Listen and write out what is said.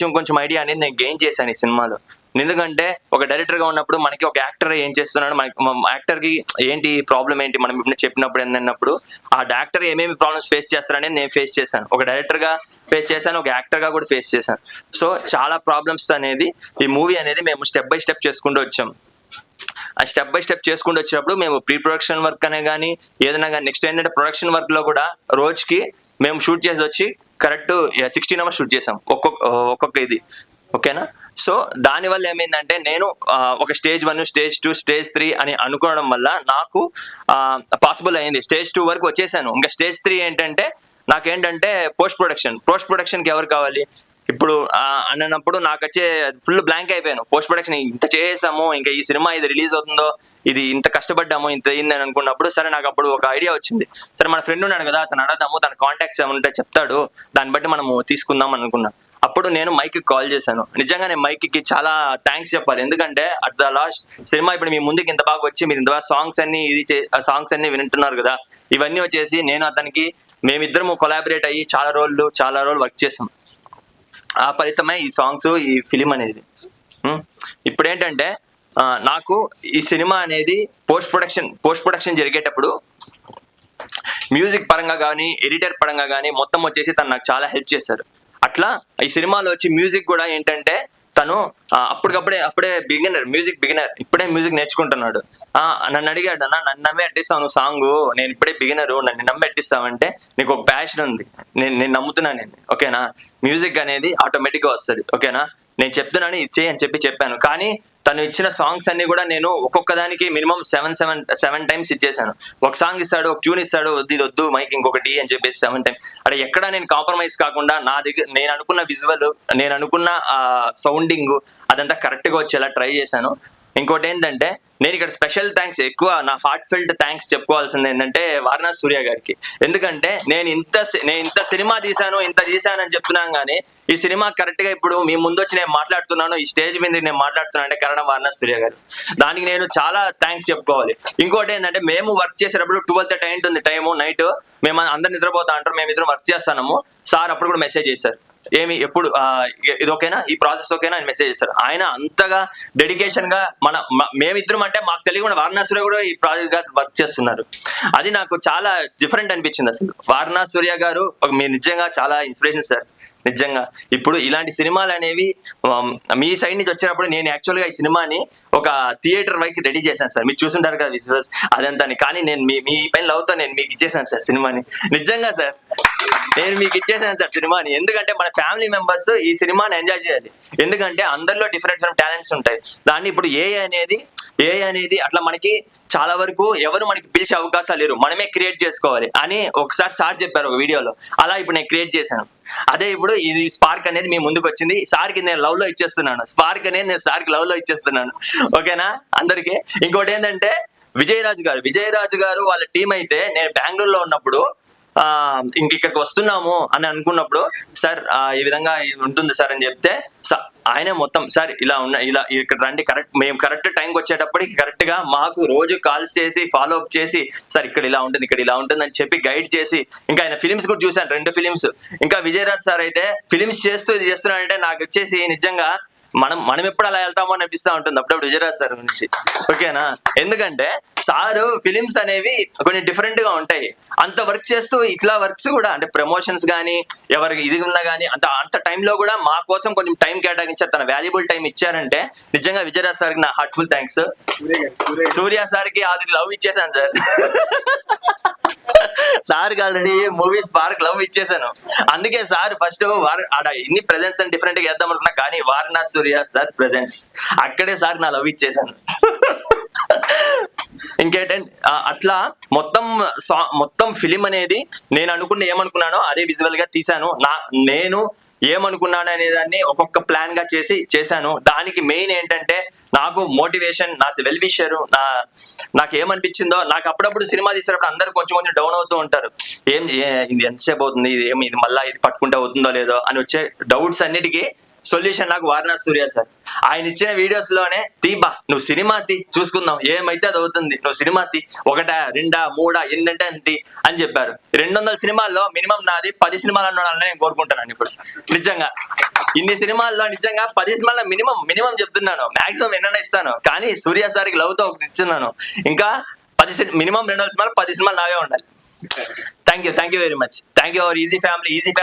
కొంచెం కొంచెం ఐడియా అనేది నేను గెయిన్ చేశాను ఈ సినిమాలో. ఎందుకంటే ఒక డైరెక్టర్గా ఉన్నప్పుడు మనకి ఒక యాక్టర్ ఏం చేస్తున్నాడు మనకి యాక్టర్కి ఏంటి ప్రాబ్లం ఏంటి మనం ఇప్పుడు చెప్పినప్పుడు ఏంటన్నప్పుడు ఆ డాక్టర్ ఏమేమి ప్రాబ్లమ్స్ ఫేస్ చేస్తారనేది నేను ఫేస్ చేశాను. ఒక డైరెక్టర్గా ఫేస్ చేశాను ఒక యాక్టర్గా కూడా ఫేస్ చేశాను. సో చాలా ప్రాబ్లమ్స్ అనేది ఈ మూవీ అనేది మేము స్టెప్ బై స్టెప్ చేసుకుంటూ వచ్చాం. ఆ స్టెప్ బై స్టెప్ చేసుకుంటూ వచ్చినప్పుడు మేము ప్రీ ప్రొడక్షన్ వర్క్ అనే కానీ ఏదైనా కానీ నెక్స్ట్ ఏంటంటే ప్రొడక్షన్ వర్క్లో కూడా రోజుకి మేము షూట్ చేసి వచ్చి కరెక్ట్ సిక్స్టీన్ అవర్స్ షూట్ చేసాం ఒక్కొక్క ఒక్కొక్క ఇది. ఓకేనా? సో దానివల్ల ఏమైందంటే నేను ఒక stage one stage two stage three అని అనుకోవడం వల్ల నాకు పాసిబుల్ అయింది. స్టేజ్ టూ వరకు వచ్చేసాను. ఇంకా స్టేజ్ త్రీ ఏంటంటే నాకేంటంటే పోస్ట్ ప్రొడక్షన్. పోస్ట్ ప్రొడక్షన్కి ఎవరు కావాలి? ఇప్పుడు అన్నప్పుడు నాకు వచ్చే ఫుల్ బ్లాంక్ అయిపోయాను. పోస్ట్ ప్రొడక్షన్ ఇంత చేసాము ఇంకా ఈ సినిమా ఇది రిలీజ్ అవుతుందో ఇది ఇంత కష్టపడ్డాము ఇంత అయింది అని అనుకున్నప్పుడు సరే నాకు అప్పుడు ఒక ఐడియా వచ్చింది. సరే మన ఫ్రెండ్ ఉన్నాడు కదా అతను అడగదాము తన కాంటాక్ట్స్ ఏమంటే చెప్తాడు దాన్ని బట్టి మనము తీసుకుందాం అనుకున్నాం. అప్పుడు నేను మైక్ కాల్ చేశాను. నిజంగా నేను మైక్కి చాలా థ్యాంక్స్ చెప్పాలి. ఎందుకంటే అట్ ద లాస్ట్ సినిమా ఇప్పుడు మీ ముందుకి ఇంత బాగా వచ్చి మీరు ఇంత బాగా సాంగ్స్ అన్ని ఇది సాంగ్స్ అన్ని వింటున్నారు కదా ఇవన్నీ వచ్చేసి నేను అతనికి మేమిద్దరము కొలాబరేట్ అయ్యి చాలా రోజులు చాలా రోజులు వర్క్ చేసాం. ఆ ఫలితమే ఈ సాంగ్స్ ఈ ఫిలిం అనేది. ఇప్పుడు ఏంటంటే నాకు ఈ సినిమా అనేది పోస్ట్ ప్రొడక్షన్ పోస్ట్ ప్రొడక్షన్ జరిగేటప్పుడు మ్యూజిక్ పరంగా కానీ ఎడిటర్ పరంగా కానీ మొత్తం వచ్చేసి తను నాకు చాలా హెల్ప్ చేశారు. అట్లా ఈ సినిమాలో వచ్చి మ్యూజిక్ కూడా ఏంటంటే తను ఆ, అప్పటికప్పుడే అప్పుడే బిగినర్ మ్యూజిక్ బిగినర్ ఇప్పుడే మ్యూజిక్ నేర్చుకుంటున్నాడు. ఆ, నన్ను అడిగాడు అన్న నన్ను నమ్మి అట్టిస్తావు నువ్వు సాంగ్ నేను ఇప్పుడే బిగినరు నన్ను నమ్మి అట్టిస్తావంటే నీకు ఒక ప్యాషన్ ఉంది నేను నేను నమ్ముతున్నాను నేను ఓకేనా? మ్యూజిక్ అనేది ఆటోమేటిక్గా వస్తుంది ఓకేనా? నేను చెప్తున్నాను ఇచ్చే అని చెప్పి చెప్పాను. కానీ తను ఇచ్చిన సాంగ్స్ అన్ని కూడా నేను ఒక్కొక్క దానికి minimum seven seven seven times ఇచ్చేసాను ఒక సాంగ్ ఇస్తాడు ఒక ట్యూన్ ఇస్తాడు వద్దు ఇది వద్దు మైక్ ఇంకొకటి అని చెప్పేసి సెవెన్ టైమ్స్ అక్కడ ఎక్కడ నేను కాంప్రమైజ్ కాకుండా నా దగ్గర నేను అనుకున్న విజువల్ నేను అనుకున్న సౌండింగ్ అదంతా కరెక్ట్గా వచ్చేలా ట్రై చేశాను. ఇంకోటి ఏంటంటే నేను ఇక్కడ స్పెషల్ థ్యాంక్స్ ఎక్కువ నా హార్ట్ ఫిల్డ్ థ్యాంక్స్ చెప్పుకోవాల్సింది ఏంటంటే వారణాసి సూర్య గారికి. ఎందుకంటే నేను ఇంత నేను ఇంత సినిమా తీశాను ఇంత తీశాను అని చెప్తున్నాను కానీ ఈ సినిమా కరెక్ట్గా ఇప్పుడు మీ ముందు వచ్చి నేను మాట్లాడుతున్నాను ఈ స్టేజ్ మీద నేను మాట్లాడుతున్నాను అంటే కారణం వారణాసి సూర్య గారు. దానికి నేను చాలా థ్యాంక్స్ చెప్పుకోవాలి. ఇంకోటి ఏంటంటే మేము వర్క్ చేసేటప్పుడు ట్వెల్త్ థర్టీ ఉంటుంది టైము నైట్ మేము అందరు నిద్రపోతా అంటారు మేము ఇద్దరు వర్క్ చేస్తాము సార్ అప్పుడు కూడా మెసేజ్ చేశారు. ఏమి ఎప్పుడు ఇది ఓకేనా? ఈ ప్రాసెస్ ఓకేనా? అని మెసేజ్ చేశారు. ఆయన అంతగా డెడికేషన్గా మన మేమిద్దరం అంటే మాకు తెలియకుండా వారణాసుర కూడా ఈ ప్రాజెక్ట్గా వర్క్ చేస్తున్నారు. అది నాకు చాలా డిఫరెంట్ అనిపించింది అసలు. వారణాసూర్య గారు ఒక మీరు నిజంగా చాలా ఇన్స్పిరేషన్ సార్. నిజంగా. ఇప్పుడు ఇలాంటి సినిమాలు అనేవి మీ సైడ్ నుంచి వచ్చినప్పుడు నేను యాక్చువల్గా ఈ సినిమాని ఒక థియేటర్ వైపు రెడీ చేశాను సార్. మీరు చూసుంటారు కదా విజువల్స్ అదంతా కానీ నేను మీ మీ పైన లవ్తో నేను మీకు ఇచ్చేసాను సార్ సినిమాని. నిజంగా సార్. నేను మీకు ఇచ్చేసాను సార్ సినిమాని. ఎందుకంటే మన ఫ్యామిలీ మెంబర్స్ ఈ సినిమాని ఎంజాయ్ చేయాలి. ఎందుకంటే అందరిలో డిఫరెంట్ డిఫరెంట్ టాలెంట్స్ ఉంటాయి. దాన్ని ఇప్పుడు ఏ అనేది ఏ అనేది అట్లా మనకి చాలా వరకు ఎవరు మనకి పిలిచే అవకాశాలు లేరు. మనమే క్రియేట్ చేసుకోవాలి అని ఒకసారి సార్ చెప్పారు ఒక వీడియోలో. అలా ఇప్పుడు నేను క్రియేట్ చేశాను. అదే ఇప్పుడు ఇది స్పార్క్ అనేది మీ ముందుకు వచ్చింది. సార్కి నేను లవ్లో ఇచ్చేస్తున్నాను. స్పార్క్ అనేది నేను సార్కి లవ్లో ఇచ్చేస్తున్నాను. ఓకేనా? అందరికి. ఇంకోటి ఏంటంటే విజయరాజు గారు. విజయరాజు గారు వాళ్ళ టీం అయితే నేను బెంగళూరులో ఉన్నప్పుడు ఆ ఇంక ఇక్కడికి వస్తున్నాము అని అనుకున్నప్పుడు సార్ ఆ, ఈ విధంగా ఉంటుంది సార్ అని చెప్తే ఆయనే మొత్తం సార్ ఇలా ఉన్న ఇలా ఇక్కడ రండి కరెక్ట్ మేము కరెక్ట్ టైంకి వచ్చేటప్పటికి కరెక్ట్గా మాకు రోజు కాల్స్ చేసి ఫాలో అప్ చేసి సార్ ఇక్కడ ఇలా ఉంటుంది ఇక్కడ ఇలా ఉంటుంది అని చెప్పి గైడ్ చేసి ఇంకా ఆయన ఫిలిమ్స్ కూడా చూశాను రెండు ఫిలిమ్స్ ఇంకా విజయరాజ్ సార్ అయితే ఫిలిమ్స్ చేస్తూ ఇది చేస్తున్నాడంటే నాకు వచ్చేసి నిజంగా మనం మనం ఎప్పుడు అలా వెళ్తామో అని అనిపిస్తూ ఉంటుంది. అప్పుడప్పుడు విజయరాజ్ సార్ గురించి. ఓకేనా? ఎందుకంటే సారు ఫిలిమ్స్ అనేవి కొన్ని డిఫరెంట్గా ఉంటాయి. అంత వర్క్ చేస్తూ ఇట్లా వర్క్స్ కూడా అంటే ప్రమోషన్స్ కానీ ఎవరికి ఇది ఉన్నా కానీ అంత అంత టైంలో కూడా మా కోసం కొంచెం టైం కేటాయించారు. తన వాల్యుబుల్ టైం ఇచ్చారంటే నిజంగా విజయరాజ్ సార్కి నా హార్ట్ఫుల్ థ్యాంక్స్ సూర్య సార్కి ఆల్రెడీ లవ్ ఇచ్చేసాను సార్. సార్ ఆల్రెడీ మూవీస్ వారికి లవ్ ఇచ్చేసాను అందుకే సార్ ఫస్ట్ ఆడ ఎన్ని ప్రెజెంట్స్ అని డిఫరెంట్గా వేద్దాం అనుకున్నా కానీ వారణా సూర్య సార్ ప్రెజెంట్స్ అక్కడే సార్ నా లవ్ ఇచ్చేసాను ఇంకేంటంటే అట్లా మొత్తం సా- మొత్తం ఫిలిం అనేది నేను అనుకున్న ఏమనుకున్నానో అదే విజువల్గా తీశాను. నా నేను ఏమనుకున్నాను అనే దాన్ని ఒక్కొక్క ప్లాన్గా చేసి చేశాను. దానికి మెయిన్ ఏంటంటే నాకు మోటివేషన్ నా వెల్ విషర్ నా నాకు ఏమనిపించిందో నాకు అప్పుడప్పుడు సినిమా తీసేటప్పుడు అందరూ కొంచెం కొంచెం డౌన్ అవుతూ ఉంటారు. ఏం ఇది ఎంతసేపు అవుతుంది? ఇది ఏమి ఇది మళ్ళీ ఇది పట్టుకుంటే అవుతుందో లేదో అని వచ్చే డౌట్స్ అన్నిటికీ సొల్యూషన్ నాకు వారణాసి సూర్య సార్. ఆయన ఇచ్చిన వీడియోస్లోనే తీబా నువ్వు సినిమా తీ చూసుకుందాం ఏమైతే అది అవుతుంది నువ్వు సినిమా తీ ఒకటా రెండా మూడా ఎన్నంటే అంతి అని చెప్పారు. రెండు వందల సినిమాల్లో మినిమం నాది పది సినిమాలు ఉండాలని నేను కోరుకుంటున్నాను ఇప్పుడు. నిజంగా. ఇన్ని సినిమాల్లో నిజంగా పది సినిమాల్లో మినిమం మినిమం చెప్తున్నాను. మాక్సిమం ఎన్నైనా ఇస్తాను. కానీ సూర్య సార్కి లవ్తో ఒకటి ఇస్తున్నాను. ఇంకా పది మినిమం రెండు వందల సినిమాలు పది సినిమాలు నావే ఉండాలి. Thank you thank you very much thank you our easy family easy